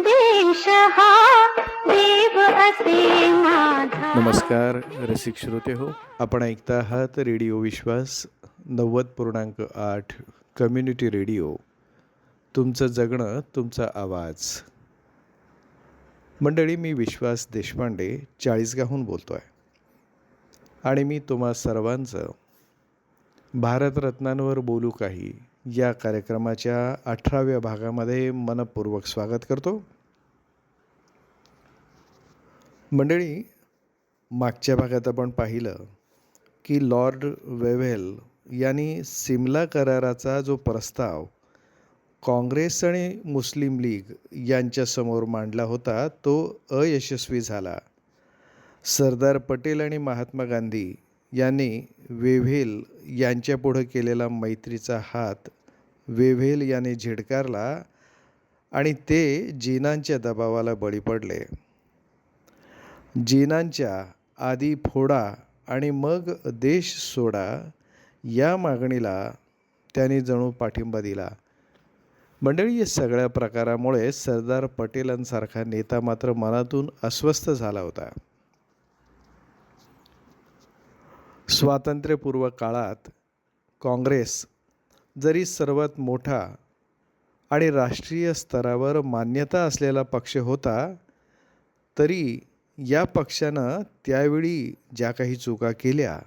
संदेश हा देव असे माझा. नमस्कार रसिक श्रोते हो. आपण ऐकता आहात रेडिओ विश्वास नव्वद पूर्णांक आठ कम्युनिटी रेडिओ. तुमचं जगणं तुमचा आवाज. मंडळी मी विश्वास देशपांडे चाळीसगावहून बोलतो आहे आणि मी तुम्हा सर्वांचं भारतरत्नांवर बोलू काही या कार्यक्रमाच्या अठराव्या भागामध्ये मनपूर्वक स्वागत करतो. मंडळी मागच्या भागात आपण पाहिलं की लॉर्ड वेव्हेल यांनी सिमला कराराचा जो प्रस्ताव काँग्रेस आणि मुस्लिम लीग यांच्यासमोर मांडला होता तो अयशस्वी झाला. सरदार पटेल आणि महात्मा गांधी यांनी वेव्हेल यांच्यापुढं केलेला मैत्रीचा हात वेव्हेल याने झिडकारला आणि ते जीनांच्या दबावाला बळी पडले. जीनांच्या आधी फोडा आणि मग देश सोडा या मागणीला त्यांनी जणू पाठिंबा दिला. मंडळी या सगळ्या प्रकारामुळे सरदार पटेलांसारखा नेता मात्र मनातून अस्वस्थ झाला होता. स्वातंत्र्यपूर्व काळात काँग्रेस जरी सर्वात मोठा आणि राष्ट्रीय स्तरावर मान्यता असलेला पक्ष होता तरी या पक्षानं त्यावेळी ज्या काही चुका केल्या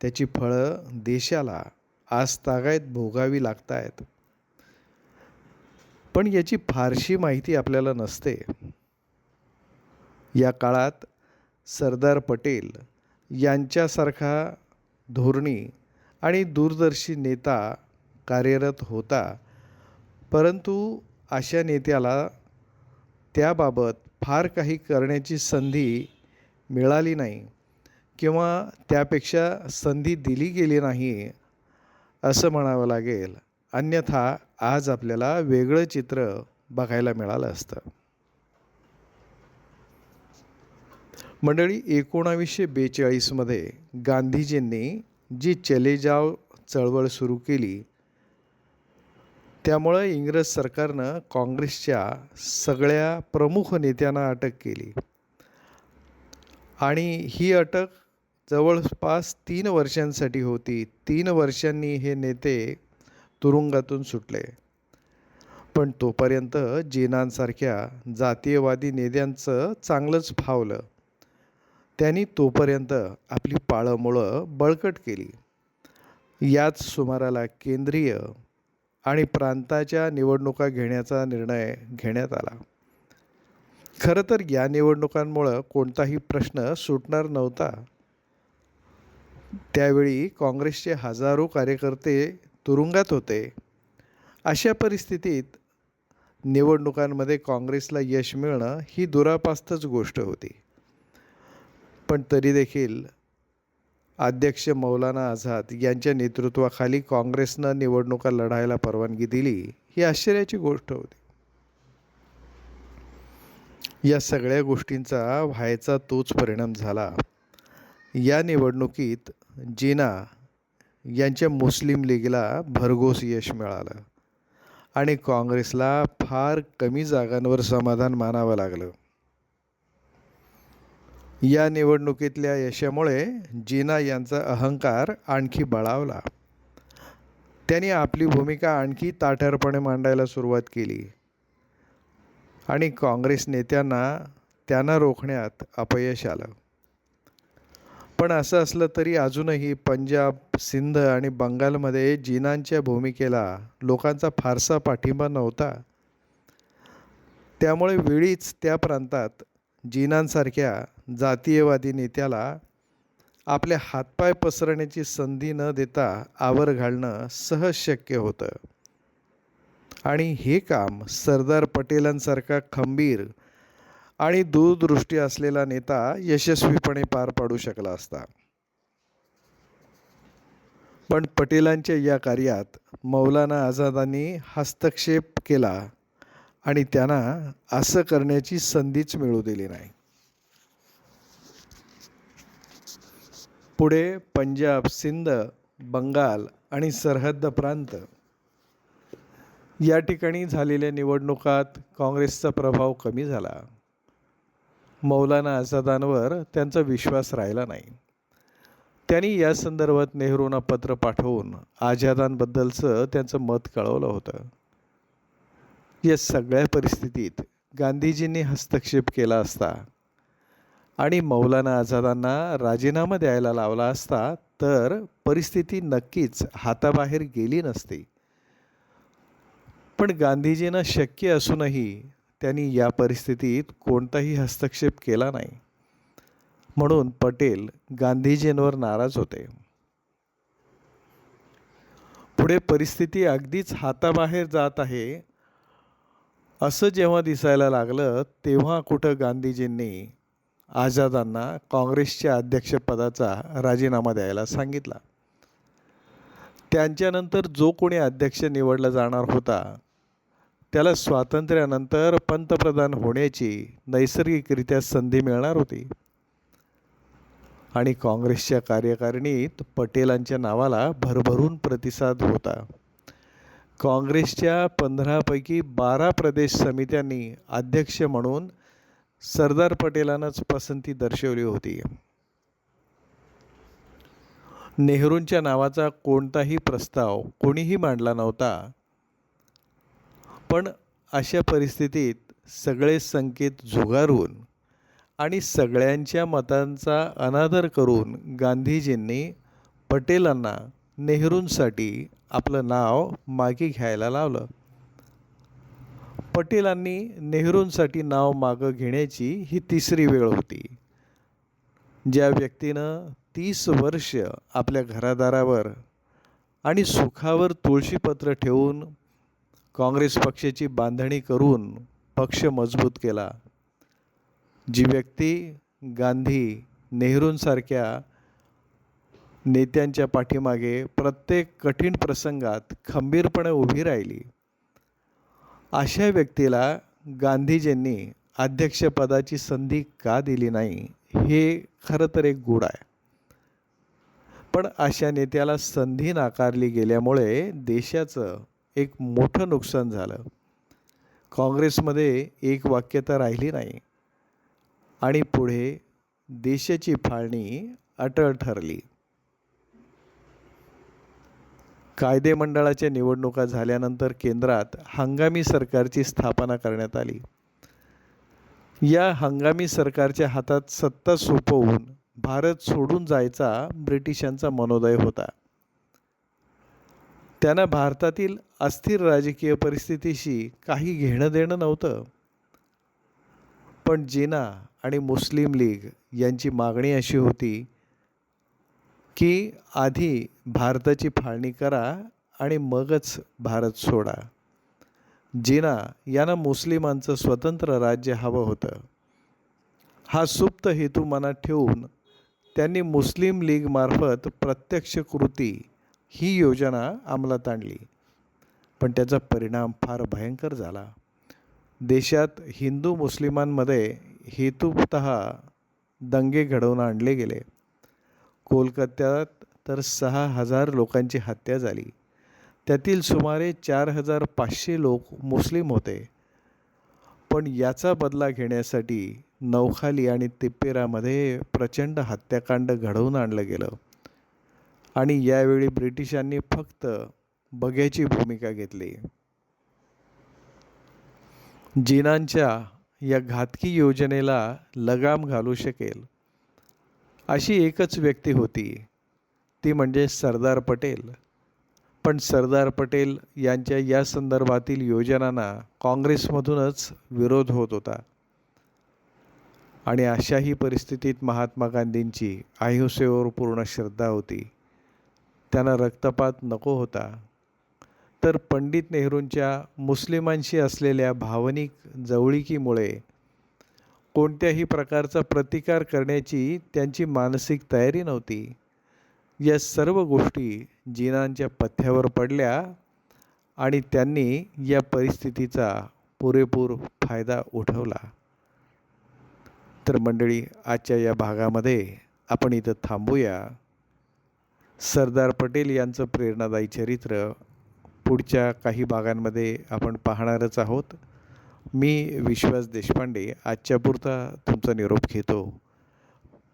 त्याची फळं देशाला आज तागायत भोगावी लागत आहेत पण याची फारशी माहिती आपल्याला नसते. या काळात सरदार पटेल यांच्यासारखा धोरणी आणि दूरदर्शी नेता कार्यरत होता. परंतु अशा नेत्याला त्याबाबत फार काही करण्याची संधी मिळाली नाही किंवा त्यापेक्षा संधी दिली गेली नाही असं म्हणावं लागेल. अन्यथा आज आपल्याला वेगळं चित्र बघायला मिळालं असतं. मंडळी एकोणावीसशे बेचाळीसमध्ये गांधीजींनी जी चले जाव चळवळ सुरू केली त्यामुळं इंग्रज सरकारनं काँग्रेसच्या सगळ्या प्रमुख नेत्यांना अटक केली. आणि ही अटक जवळपास तीन वर्षांसाठी होती. तीन वर्षांनी हे नेते तुरुंगातून सुटले. पण तोपर्यंत जीनांसारख्या जातीयवादी नेत्यांचं चांगलंच फावलं. त्यांनी तोपर्यंत आपली पाळंमुळं बळकट केली. याच सुमाराला केंद्रीय आणि प्रांताच्या निवडणुका घेण्याचा निर्णय घेण्यात आला. खरं तर या निवडणुकांमुळं कोणताही प्रश्न सुटणार नव्हता. त्यावेळी काँग्रेसचे हजारो कार्यकर्ते तुरुंगात होते. अशा परिस्थितीत निवडणुकांमध्ये काँग्रेसला यश मिळणं ही दुरापास्तच गोष्ट होती. पण तरी देखील अध्यक्ष मौलाना आझाद यांच्या नेतृत्वाखाली काँग्रेसनं निवडणुका लढायला परवानगी दिली ही आश्चर्याची गोष्ट होती. या सगळ्या गोष्टींचा व्हायचा तोच परिणाम झाला. या निवडणुकीत जिना यांच्या मुस्लिम लीगला भरघोस यश मिळालं आणि काँग्रेसला फार कमी जागांवर समाधान मानावं लागलं. या निवडणुकीतल्या यशामुळे जीना यांचा अहंकार आणखी बळावला. त्यांनी आपली भूमिका आणखी ताठरपणे मांडायला सुरुवात केली. आणि काँग्रेस नेत्यांना त्यांना रोखण्यात अपयश आलं. पण असं असलं तरी अजूनही पंजाब सिंध आणि बंगालमध्ये जीनांच्या भूमिकेला लोकांचा फारसा पाठिंबा नव्हता. त्यामुळे वेळीच त्या प्रांतात जीनांसारख्या जातीयवादी नेत्याला आपले हातपाय पसरण्याची संधी न देता आवर घालणं सहज शक्य होतं. आणि हे काम सरदार पटेलांसारखा खंबीर आणि दूरदृष्टी असलेला नेता यशस्वीपणे पार पाडू शकला असता. पण पटेलांच्या या कार्यात मौलाना आझादांनी हस्तक्षेप केला आणि त्यांना असं करण्याची संधीच मिळू दिली नाही. पुढे पंजाब सिंध बंगाल आणि सरहद्द प्रांत. या ठिकाणी झालेल्या निवडणुकात काँग्रेसचा प्रभाव कमी झाला. मौलाना आझादांवर त्यांचा विश्वास राहिला नाही. त्यांनी या संदर्भात नेहरूंना पत्र पाठवून आझादांबद्दलचं त्यांचं मत कळवलं होतं. या सगळ्या परिस्थितीत गांधीजींनी हस्तक्षेप केला असता आणि मौलाना आझादांना राजीनामा द्यायला लावला असता तर परिस्थिती नक्कीच हाताबाहेर गेली नसती. पण गांधीजींना शक्य असूनही त्यांनी या परिस्थितीत कोणताही हस्तक्षेप केला नाही. म्हणून पटेल गांधीजींवर नाराज होते. पुढे परिस्थिती अगदीच हाताबाहेर जात आहे असं जेव्हा दिसायला लागलं तेव्हा कुठं गांधीजींनी आझादांना काँग्रेसच्या अध्यक्षपदाचा राजीनामा द्यायला सांगितला. त्यांच्यानंतर जो कोणी अध्यक्ष निवडला जाणार होता त्याला स्वातंत्र्यानंतर पंतप्रधान होण्याची नैसर्गिकरित्या संधी मिळणार होती. आणि काँग्रेसच्या कार्यकारिणीत पटेलांच्या नावाला भरभरून प्रतिसाद होता. काँग्रेसच्या पंधरापैकी बारा प्रदेश समित्यांनी अध्यक्ष म्हणून सरदार पटेलांनाच पसंती दर्शवली होती. नेहरूंच्या नावाचा कोणताही प्रस्ताव कोणीही मांडला नव्हता. पण अशा परिस्थितीत सगळे संकेत झुगारून आणि सगळ्यांच्या मतांचा अनादर करून गांधीजींनी पटेलांना नेहरूंसाठी आपलं नाव मागे घ्यायला लावलं. पटेलांनी नेहरूंसाठी नाव मागं घेण्याची ही तिसरी वेळ होती. ज्या व्यक्तीनं तीस वर्ष आपल्या घरादारावर आणि सुखावर तुळशीपत्र ठेवून काँग्रेस पक्षाची बांधणी करून पक्ष मजबूत केला. जी व्यक्ती गांधी नेहरूंसारख्या नेत्यांच्या पाठीमागे प्रत्येक कठीण प्रसंगात खंबीरपणे उभी राहिली अशा व्यक्तीला गांधीजींनी अध्यक्षपदाची संधी का दिली नाही हे खरं तर एक गुढ आहे. पण अशा नेत्याला संधी नाकारली गेल्यामुळे देशाचं एक मोठं नुकसान झालं. काँग्रेसमध्ये एक वाक्यता राहिली नाही. आणि पुढे देशाची फाळणी अटळ ठरली. कायदेमंडळाच्या निवडणुका झाल्यानंतर केंद्रात हंगामी सरकारची स्थापना करण्यात आली. या हंगामी सरकारच्या हातात सत्ता सोपवून भारत सोडून जायचा ब्रिटिशांचा मनोदय होता. त्यांना भारतातील अस्थिर राजकीय परिस्थितीशी काही घेणं देणं नव्हतं. पण जिना आणि मुस्लिम लीग यांची मागणी अशी होती की आधी भारताची फाळणी करा आणि मगच भारत सोडा. जिना यांना मुस्लिमांचं स्वतंत्र राज्य हवं होतं. हा सुप्त हेतू मनात ठेवून त्यांनी मुस्लिम लीगमार्फत प्रत्यक्ष कृती ही योजना अंमलात आणली. पण त्याचा परिणाम फार भयंकर झाला. देशात हिंदू मुस्लिमांमध्ये हेतुपत दंगे घडवून आणले गेले. कोलकात्यात तर सहा हजार लोकांची हत्या झाली. त्यातील सुमारे चार हजार पाचशे लोक मुस्लिम होते. पण याचा बदला घेण्यासाठी नौखाली आणि तिप्पेरामध्ये प्रचंड हत्याकांड घडवून आणलं गेलं. आणि यावेळी ब्रिटिशांनी फक्त बघ्याची भूमिका घेतली. जिनांच्या या घातकी योजनेला लगाम घालू शकेल. अशी एकच व्यक्ती होती. ती म्हणजे सरदार पटेल. पण सरदार पटेल यांच्या या संदर्भातील योजनांना काँग्रेसमधूनच विरोध होत होता. आणि अशाही परिस्थितीत महात्मा गांधींची अहिंसेवर पूर्ण श्रद्धा होती. त्यांना रक्तपात नको होता. तर पंडित नेहरूंच्या मुस्लिमांशी असलेल्या भावनिक जवळिकीमुळे कोणत्याही प्रकारचा प्रतिकार करण्याची त्यांची मानसिक तयारी नव्हती. या सर्व गोष्टी जिनांच्या पथ्यावर पडल्या आणि त्यांनी या परिस्थितीचा पुरेपूर फायदा उठवला. तर मंडळी आजच्या या भागामध्ये आपण इथं थांबूया. सरदार पटेल यांचं प्रेरणादायी चरित्र पुढच्या काही भागांमध्ये आपण पाहणारच आहोत. मी विश्वास देशपांडे आजच्या पुरता तुमचा निरोप घेतो.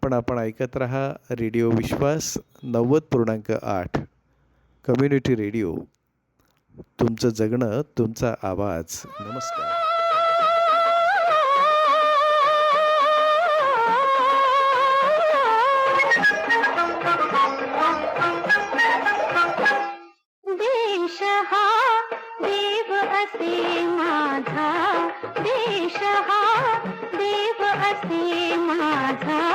पण आपण ऐकत रहा रेडिओ विश्वास नव्वद पूर्णांक आठ. Community radio. तुमचं जगणं तुमचा आवाज. नमस्कार. माझा